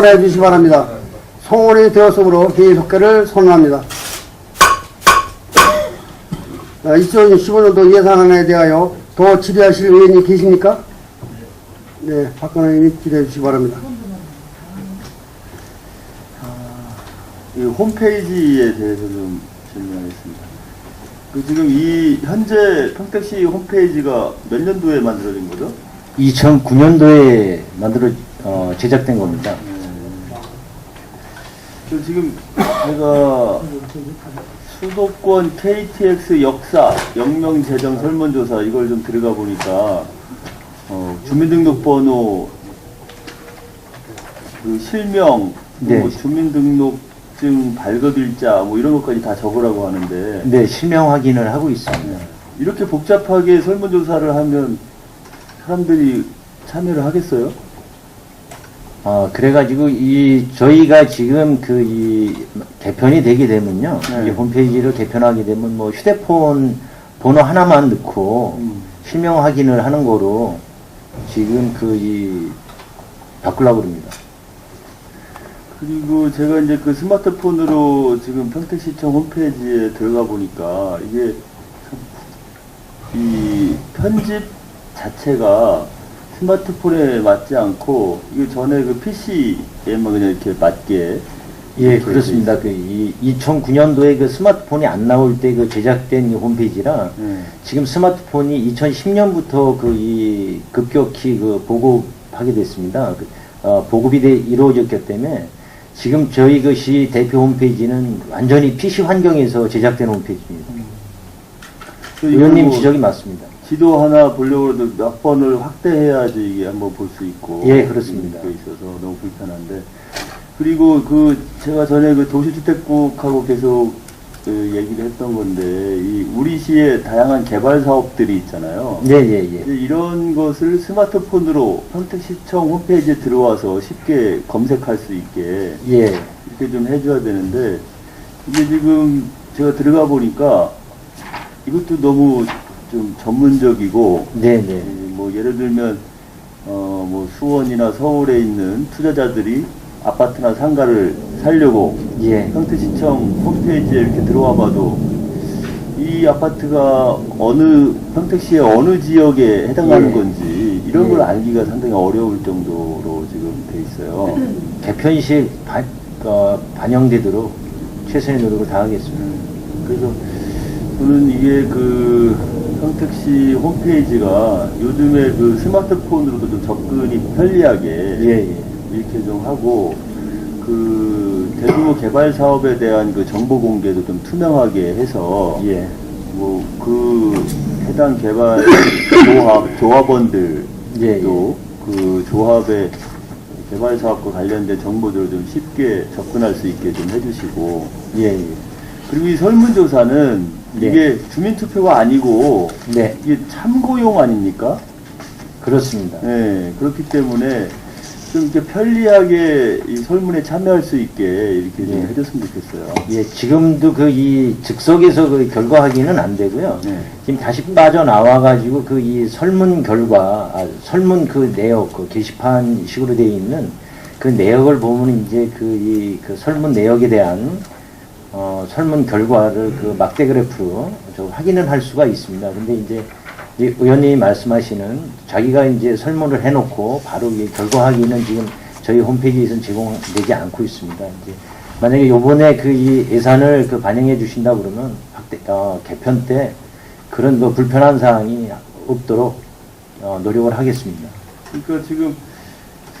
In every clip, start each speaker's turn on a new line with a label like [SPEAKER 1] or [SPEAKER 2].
[SPEAKER 1] 정돈해 주시기 바랍니다. 송원이 되었으므로 회의 속회를 선언합니다. 2015년도 예산안에 대하여 더 질의하실 의원이 계십니까? 네, 박근혜 의원님 질의해 주시기 바랍니다.
[SPEAKER 2] 이 홈페이지에 대해서 좀 질문하겠습니다. 그 지금 이 현재 평택시 홈페이지가 몇 년도에 만들어진 거죠?
[SPEAKER 3] 2009년도에 만들어 어, 제작된 겁니다.
[SPEAKER 2] 그 지금 제가 수도권 KTX 역사 영명 재정 설문조사 이걸 좀 들어가 보니까 어, 주민등록번호 그 실명
[SPEAKER 3] 네.
[SPEAKER 2] 뭐 주민등록증 발급일자 뭐 이런 것까지 다 적으라고 하는데
[SPEAKER 3] 네, 실명 확인을 하고 있습니다.
[SPEAKER 2] 이렇게 복잡하게 설문조사를 하면 사람들이 참여를 하겠어요?
[SPEAKER 3] 어, 그래가지고 이 저희가 지금 그 이 개편이 되게 되면요,
[SPEAKER 2] 네.
[SPEAKER 3] 이 홈페이지를 개편하게 되면 뭐 휴대폰 번호 하나만 넣고
[SPEAKER 2] 음.
[SPEAKER 3] 실명 확인을 하는 거로 지금 그 이 바꾸려고 그럽니다.
[SPEAKER 2] 그리고 제가 이제 그 스마트폰으로 지금 평택시청 홈페이지에 들어가 보니까 이게 참이 편집 자체가 스마트폰에 맞지 않고 이게 전에 그 PC에만 그냥 이렇게 맞게
[SPEAKER 3] 예, 그렇습니다. 그 이 2009년도에 그 스마트폰이 안 나올 때 그 제작된 이 홈페이지라
[SPEAKER 2] 네.
[SPEAKER 3] 지금 스마트폰이 2010년부터 그 이 급격히 그 보급하게 됐습니다. 그, 어, 보급이 돼, 이루어졌기 때문에 지금 저희 그시 대표 홈페이지는 완전히 PC 환경에서 제작된 홈페이지입니다.
[SPEAKER 2] 그 이거
[SPEAKER 3] 의원님
[SPEAKER 2] 뭐
[SPEAKER 3] 지적이 맞습니다.
[SPEAKER 2] 지도 하나 보려고 해도 몇 번을 확대해야지 이게 한번 볼 수 있고.
[SPEAKER 3] 예, 그렇습니다.
[SPEAKER 2] 돼 있어서 너무 불편한데. 그리고 그 제가 전에 그 도시주택국하고 계속 그 얘기를 했던 건데 이 우리 시의 다양한 개발 사업들이 있잖아요.
[SPEAKER 3] 예, 예, 예.
[SPEAKER 2] 이런 것을 스마트폰으로 평택시청 홈페이지에 들어와서 쉽게 검색할 수 있게
[SPEAKER 3] 예.
[SPEAKER 2] 이렇게 좀 해줘야 되는데 이게 지금 제가 들어가 보니까 이것도 너무 좀 전문적이고
[SPEAKER 3] 네, 네.
[SPEAKER 2] 이뭐 예를 들면 어 뭐 수원이나 서울에 있는 투자자들이 아파트나 상가를 살려고
[SPEAKER 3] 예.
[SPEAKER 2] 평택시청 홈페이지에 이렇게 들어와 봐도 이 아파트가 어느 평택시의 어느 지역에 해당하는
[SPEAKER 3] 예.
[SPEAKER 2] 건지 이런 걸
[SPEAKER 3] 예.
[SPEAKER 2] 알기가 상당히 어려울 정도로 지금 돼 있어요.
[SPEAKER 3] 개편 시 반, 어, 반영되도록 최선의 노력을 다하겠습니다.
[SPEAKER 2] 그래서 저는 이게 그 평택 시 홈페이지가 요즘에 그 스마트폰으로도 좀 접근이 편리하게
[SPEAKER 3] 예, 예.
[SPEAKER 2] 이렇게 좀 하고 그 대규모 개발 사업에 대한 그 정보 공개도 좀 투명하게 해서
[SPEAKER 3] 예.
[SPEAKER 2] 뭐그 해당 개발 조합 조합원들도
[SPEAKER 3] 예, 예.
[SPEAKER 2] 그 조합의 개발 사업과 관련된 정보들을 좀 쉽게 접근할 수 있게 좀 해주시고
[SPEAKER 3] 예, 예.
[SPEAKER 2] 그리고 이 설문조사는
[SPEAKER 3] 네.
[SPEAKER 2] 이게 주민투표가 아니고
[SPEAKER 3] 네,
[SPEAKER 2] 이게 참고용 아닙니까?
[SPEAKER 3] 그렇습니다.
[SPEAKER 2] 네, 그렇기 때문에 좀 이렇게 편리하게 이 설문에 참여할 수 있게 이렇게 좀
[SPEAKER 3] 네.
[SPEAKER 2] 해줬으면 좋겠어요.
[SPEAKER 3] 예, 지금도 그 이 즉석에서 그 결과 확인은 안 되고요.
[SPEAKER 2] 네.
[SPEAKER 3] 지금 다시 빠져나와가지고 그 이 설문 결과, 아, 설문 그 내역, 그 게시판 식으로 되어 있는 그 내역을 보면 이제 그 이그 설문 내역에 대한 어, 설문 결과를 그 막대 그래프로 저 확인을 할 수가 있습니다. 근데 이제 이 의원님이 말씀하시는 자기가 이제 설문을 해놓고 바로 이 결과 확인은 지금 저희 홈페이지에서는 제공되지 않고 있습니다. 이제 만약에 요번에 그 이 예산을 그 반영해 주신다 그러면 확대, 어, 개편 때 그런 뭐 불편한 사항이 없도록 어, 노력을 하겠습니다.
[SPEAKER 2] 그러니까 지금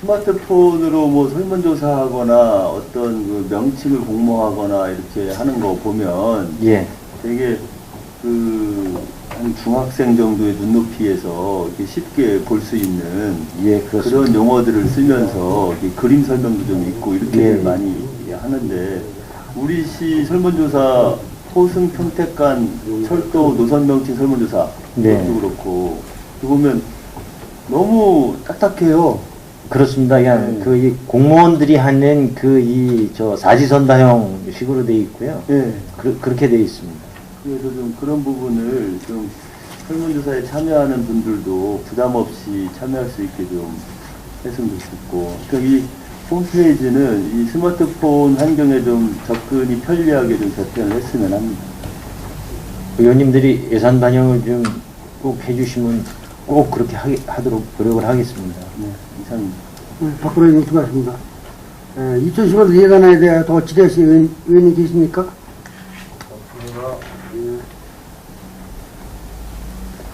[SPEAKER 2] 스마트폰으로 뭐 설문조사하거나 어떤 그 명칭을 공모하거나 이렇게 하는 거 보면
[SPEAKER 3] 예,
[SPEAKER 2] 되게 그 한 중학생 정도의 눈높이에서 이렇게 쉽게 볼 수 있는
[SPEAKER 3] 예, 그렇습니다.
[SPEAKER 2] 그런 용어들을 쓰면서 이렇게 그림 설명도 좀 있고 이렇게
[SPEAKER 3] 예.
[SPEAKER 2] 많이 하는데 우리 시 설문조사 호승 평택간 철도 노선 명칭 설문조사
[SPEAKER 3] 네.
[SPEAKER 2] 그것도 그렇고 보면 너무 딱딱해요.
[SPEAKER 3] 그렇습니다. 그냥
[SPEAKER 2] 네.
[SPEAKER 3] 그이 공무원들이 하는 그 이 저 사지선다형 식으로 돼 있고요.
[SPEAKER 2] 예.
[SPEAKER 3] 그, 그렇게 돼 있습니다.
[SPEAKER 2] 그래서 좀 그런 부분을 좀 설문조사에 참여하는 분들도 부담 없이 참여할 수 있게 좀 했으면 좋겠고, 그러니까 이 홈페이지는 이 스마트폰 환경에 좀 접근이 편리하게 좀 개편을 했으면 합니다.
[SPEAKER 3] 의원님들이 예산 반영을 좀 꼭 해주시면 꼭 그렇게 하, 하도록 노력을 하겠습니다.
[SPEAKER 2] 네, 이상입니다.
[SPEAKER 1] 네, 박근혜 의원 수고하십니다. 예, 2015년 예산에 대해 더 기대하시는 의원, 의원님 계십니까?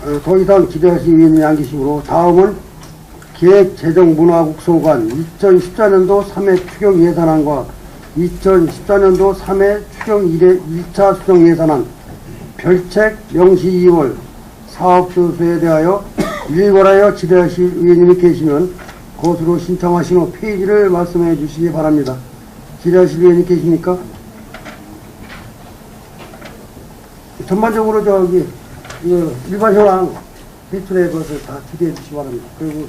[SPEAKER 1] 어, 더 이상 기대하실 의원님이 안 계시므로 다음은 기획재정문화국소관 2014년도 3회 추경 예산안과 2014년도 3회 추경 1회 1차 수정 예산안 별책 명시 2월 사업조서에 대하여 일괄하여 기대하실 의원님이 계시면 것으로 신청하신 후 페이지를 말씀해 주시기 바랍니다. 기대하실 의원님 계십니까? 전반적으로 저기 이 일반 현황 대출의 것을 다 기대해 주시기 바랍니다. 그리고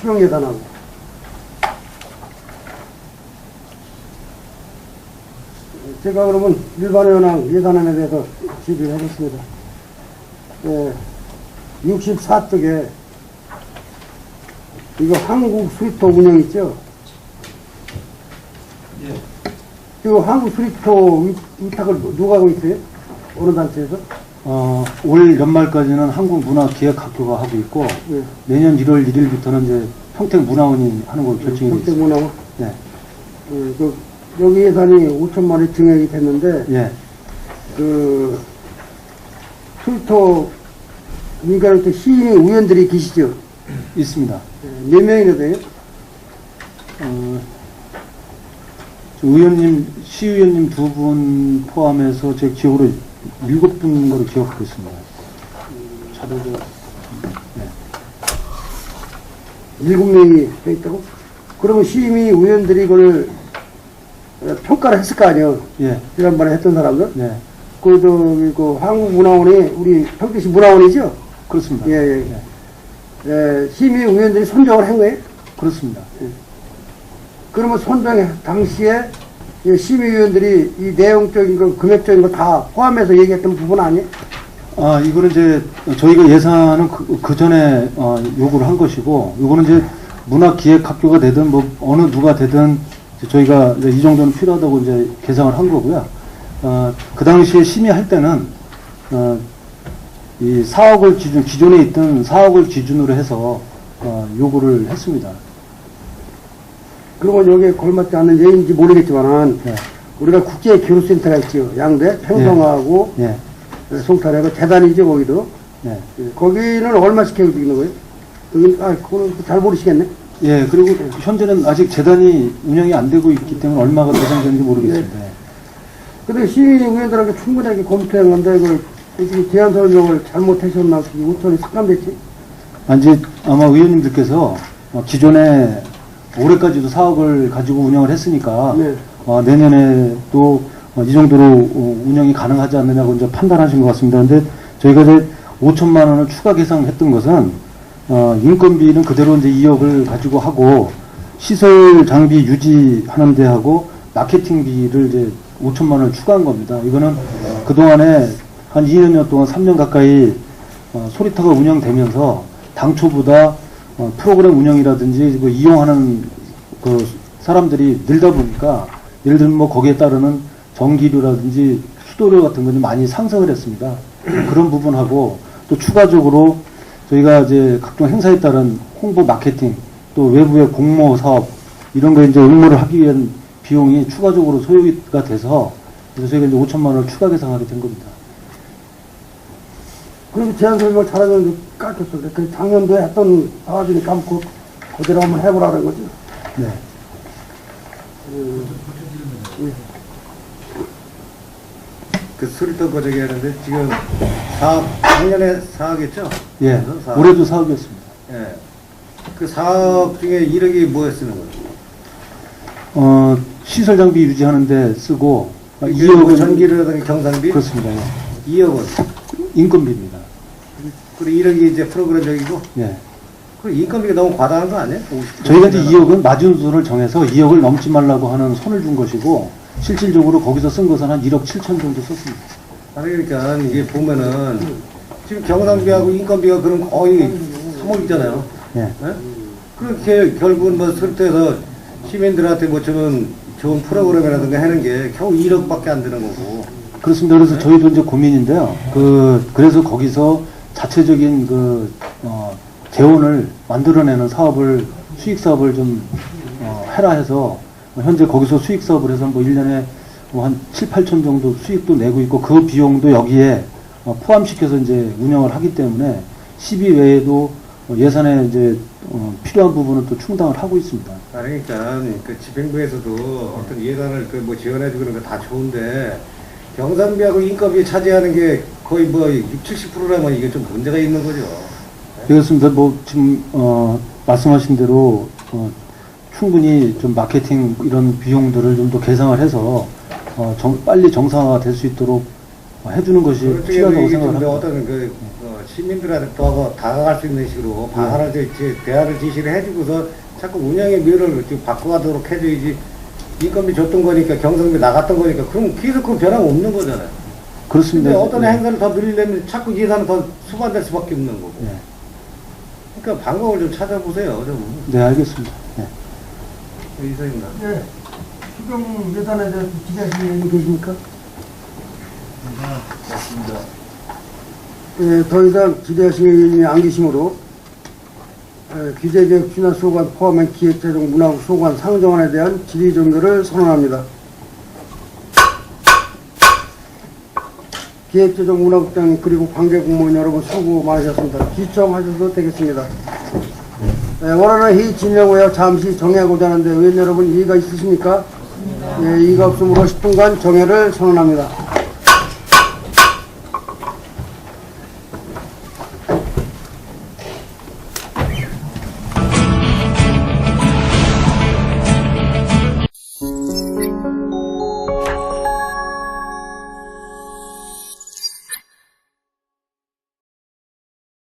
[SPEAKER 1] 수용 예산하고 제가 그러면 일반 현황 예산안에 대해서 질의를 하겠습니다. 예, 64쪽에 이거 한국 수리토 운영 있죠? 이거 한국 수리토 위- 위탁을 누가 하고 있어요? 어느 단체에서?
[SPEAKER 4] 어, 올 연말까지는 한국문화기획학교가 하고 있고
[SPEAKER 1] 예.
[SPEAKER 4] 내년 1월 1일부터는 이제 평택문화원이 하는 걸로 결정이 되어 있습니다.
[SPEAKER 1] 문화원.
[SPEAKER 4] 네.
[SPEAKER 1] 예, 그, 여기 예산이 5천만 원이 증액이 됐는데,
[SPEAKER 4] 예.
[SPEAKER 1] 그, 수리토 민간한테 시민 의원들이 계시죠?
[SPEAKER 4] 있습니다.
[SPEAKER 1] 예, 몇 명이나 돼요?
[SPEAKER 4] 어, 저 의원님, 시의원님 두 분 포함해서 제 기억으로 일곱 분 거로 기억하고 있습니다. 자료도 네.
[SPEAKER 1] 일곱 명이 돼 있다고? 그러면 시민 의원들이 어, 평가를 했을 거 아니에요?
[SPEAKER 4] 예.
[SPEAKER 1] 지난번에 했던 사람들?
[SPEAKER 4] 네.
[SPEAKER 1] 그, 저기, 그, 한국문화원이, 우리 평택시 문화원이죠?
[SPEAKER 4] 그렇습니다.
[SPEAKER 1] 예, 예.
[SPEAKER 4] 네.
[SPEAKER 1] 예, 시민 의원들이 선정을 한 거예요?
[SPEAKER 4] 그렇습니다.
[SPEAKER 1] 그러면 선정 당시에 이 시민 의원들이 이 내용적인 거, 금액적인 거 다 포함해서 얘기했던 부분 아니에요?
[SPEAKER 4] 아, 이거는 이제 저희가 예산은 그, 그 전에 어, 요구를 한 것이고, 이거는 이제 문화기획학교가 되든 뭐 어느 누가 되든 저희가 이 정도는 필요하다고 이제 계상을 한 거고요. 어, 그 당시에 심의할 때는 어, 이 4억을 기준 기존에 있던 4억을 기준으로 해서 어, 요구를 했습니다.
[SPEAKER 1] 그러면 여기에 걸맞지 않는 예인지 모르겠지만
[SPEAKER 4] 네.
[SPEAKER 1] 우리가 국제 교류센터가 있죠. 양대, 평성하고
[SPEAKER 4] 예,
[SPEAKER 1] 송탄하고 재단이죠, 거기도.
[SPEAKER 4] 네.
[SPEAKER 1] 예, 거기는 얼마씩 해주고 있는 거예요? 여기, 아, 그거는 잘 모르시겠네.
[SPEAKER 4] 예, 그리고 현재는 아직 재단이 운영이 안 되고 있기 때문에 얼마가 배상되는지 모르겠습니다.
[SPEAKER 1] 근데 시민 의원들에게 충분하게 검토한 건데, 그걸 지금 제안 설명을 잘못하셨나, 5천이 삭감됐지?
[SPEAKER 4] 아, 이제 아마 의원님들께서 어, 기존에 올해까지도 사업을 가지고 운영을 했으니까
[SPEAKER 1] 네.
[SPEAKER 4] 어, 내년에 또 이 정도로 어, 운영이 가능하지 않느냐고 이제 판단하신 것 같습니다. 근데 저희가 이제 5천만 원을 추가 계상했던 것은 어, 인건비는 그대로 이제 2억을 가지고 하고 시설 장비 유지하는 데 하고 마케팅비를 이제 5천만 원을 추가한 겁니다. 이거는 그동안에 한 2년여 동안 3년 가까이 어, 소리타가 운영되면서 당초보다 어, 프로그램 운영이라든지 그 이용하는 그 사람들이 늘다 보니까 예를 들면 뭐 거기에 따르는 전기료라든지 수도료 같은 것이 많이 상승을 했습니다. 그런 부분하고 또 추가적으로 저희가 이제 각종 행사에 따른 홍보 마케팅 또 외부의 공모 사업 이런 거 이제 응모를 하기 위한 비용이 추가적으로 소요가 돼서 그래서 저희가 이제 5천만 원을 추가 계상하게 된 겁니다.
[SPEAKER 1] 그리고 제안 설명을 잘하면 깎였어. 그 작년도에 했던 사업이니까 그, 그대로 한번 해보라는 거죠.
[SPEAKER 4] 네.
[SPEAKER 5] 그 수리도 거저기 하는데 지금 사업 작년에 사업했죠?
[SPEAKER 4] 예.
[SPEAKER 5] 사업.
[SPEAKER 4] 올해도 사업이었습니다.
[SPEAKER 5] 예. 그 사업 중에 1억이 뭐에 쓰는 거예요?
[SPEAKER 4] 어, 시설 장비 유지하는데 쓰고 아,
[SPEAKER 5] 2억은
[SPEAKER 4] 2억은
[SPEAKER 5] 전기료라든가 경상비?
[SPEAKER 4] 그렇습니다. 예.
[SPEAKER 5] 2억은
[SPEAKER 4] 인건비입니다.
[SPEAKER 5] 그리고 1억이 이제 프로그램적이고
[SPEAKER 4] 예.
[SPEAKER 5] 그 인건비가 너무 과다한 거 아니에요? 50%.
[SPEAKER 4] 저희가 이제 2억은 마진수를 정해서 2억을 넘지 말라고 하는 손을 준 것이고 실질적으로 거기서 쓴 것은 한 1억 7천 정도 썼습니다.
[SPEAKER 5] 아니 그러니까 이게 보면은 지금 경상비하고 인건비가 그럼 거의 소목이잖아요.
[SPEAKER 4] 예.
[SPEAKER 5] 예? 그렇게 결국은 뭐 설득해서 시민들한테 뭐 저는 좋은 프로그램이라든가 하는 게 겨우 1억밖에 안 되는 거고.
[SPEAKER 4] 그렇습니다. 그래서 저희도 이제 고민인데요. 그, 그래서 거기서 자체적인 그, 어, 재원을 만들어내는 사업을, 수익 사업을 좀, 어, 해라 해서, 현재 거기서 수익 사업을 해서 뭐 1년에 뭐 한 7, 8천 정도 수익도 내고 있고, 그 비용도 여기에 어, 포함시켜서 이제 운영을 하기 때문에 12 외에도 어, 예산에 이제 어, 필요한 부분은 또 충당을 하고 있습니다.
[SPEAKER 5] 그러니까 그 집행부에서도 어떤 예산을 그 뭐 지원해주고 그런 거 다 좋은데 경상비하고 인건비 차지하는 게 거의 뭐 6, 70%라면 이게 좀 문제가 있는 거죠.
[SPEAKER 4] 그렇습니다. 뭐 지금 어, 말씀하신 대로 어, 충분히 좀 마케팅 이런 비용들을 좀더 개상을 해서 어, 정- 빨리 정상화가 될 수 있도록 어, 해주는 것이
[SPEAKER 5] 그쪽에도
[SPEAKER 4] 필요하다고 생각합니다.
[SPEAKER 5] 어떤 그 어, 시민들한테 또 하고 다가갈 수 있는 식으로 방안을 저- 저 대안을 지시를 해주고서 자꾸 운영의 묘를 좀 바꿔가도록 해줘야지 인건비 줬던 거니까 경성비 나갔던 거니까 그럼 계속 그 변화가 없는 거잖아요.
[SPEAKER 4] 그렇습니다.
[SPEAKER 5] 근데 어떤
[SPEAKER 4] 네.
[SPEAKER 5] 행사를 더 늘리려면 자꾸 예산을 더 수반될 수밖에 없는 거고.
[SPEAKER 4] 네.
[SPEAKER 5] 그러니까 방법을 좀 찾아보세요, 좀.
[SPEAKER 4] 네, 알겠습니다. 네.
[SPEAKER 5] 이사입니다.
[SPEAKER 1] 예. 추경 예산에 대해서 기대하시는 의원님 계십니까?
[SPEAKER 2] 맞습니다.
[SPEAKER 1] 예, 더 이상 기대하시는 의원님이 안 계시므로 예, 규제개혁 준화 소관 포함한 기획재정 문화국 소관 상정안에 대한 질의 종결을 선언합니다. 기획재정 문화국장 그리고 관계 공무원 여러분 수고 많으셨습니다. 기청하셔도 되겠습니다. 예, 원하는 진행 후에 잠시 정회하고자 하는데 의원 여러분 이의가 있으십니까? 예, 이의가 없으므로 10분간 정회를 선언합니다.